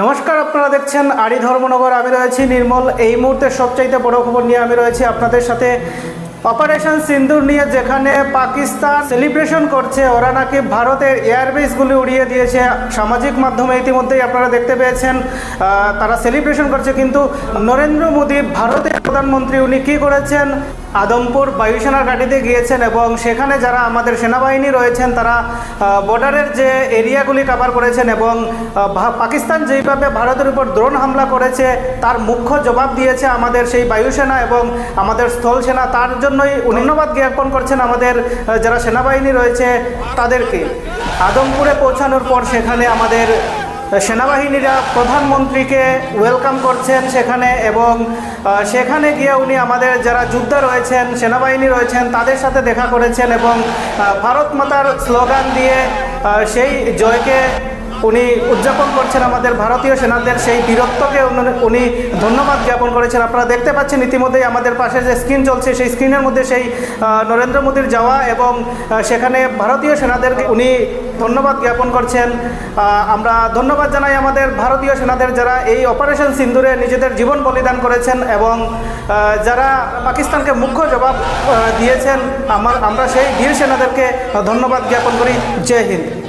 নমস্কার, আপনারা দেখছেন আড়ি ধর্মনগর। আমি রয়েছি নির্মল। এই মুহূর্তে সবচাইতে বড় খবর নিয়ে আমি রয়েছি আপনাদের সাথে। অপারেশন সিন্দুর নিয়ে যেখানে পাকিস্তান সেলিব্রেশন করছে, ওরা নাকি ভারতের এয়ারবেসগুলি উড়িয়ে দিয়েছে। সামাজিক মাধ্যমে ইতিমধ্যেই আপনারা দেখতে পেয়েছেন তারা সেলিব্রেশন করছে। কিন্তু নরেন্দ্র মোদী, ভারতের প্রধানমন্ত্রী, উনি কী করেছেন? আদমপুর বায়ুসেনার ঘাঁটিতে গিয়েছেন এবং সেখানে যারা আমাদের সেনাবাহিনী রয়েছেন, তারা বর্ডারের যে এরিয়াগুলি কাভার করেছেন এবং পাকিস্তান যেইভাবে ভারতের উপর ড্রোন হামলা করেছে, তার মুখ্য জবাব দিয়েছে আমাদের সেই বায়ুসেনা এবং আমাদের স্থল সেনা। তার জন্যই ধন্যবাদ জ্ঞাপন করছেন আমাদের যারা সেনাবাহিনী রয়েছে তাদেরকে। আদমপুরে পৌঁছানোর পর সেখানে আমাদের সেনাবাহিনীরা প্রধানমন্ত্রীকে ওয়েলকাম করছেন সেখানে এবং সেখানে গিয়ে উনি আমাদের যারা যোদ্ধা রয়েছেন, সেনাবাহিনী রয়েছেন, তাদের সাথে দেখা করেছেন এবং ভারত মাতার স্লোগান দিয়ে সেই জয়কে উনি উদযাপন করছেন আমাদের ভারতীয় সেনাদের সেই বীরত্বকে উনি- ধন্যবাদ জ্ঞাপন করেছেন। আপনারা দেখতে পাচ্ছেন ইতিমধ্যেই আমাদের পাশে যে স্ক্রিন চলছে, সেই স্ক্রিনের মধ্যে সেই নরেন্দ্র মোদীর যাওয়া এবং সেখানে ভারতীয় সেনাদেরকে উনি ধন্যবাদ জ্ঞাপন করছেন। আমরা ধন্যবাদ জানাই আমাদের ভারতীয় সেনাদের যারা এই অপারেশন সিন্দুরে নিজেদের জীবন বলিদান করেছেন এবং যারা পাকিস্তানকে মুখ্য জবাব দিয়েছেন। আমার আমরা সেই বীর সেনাদেরকে ধন্যবাদ জ্ঞাপন করি। জয় হিন্দ।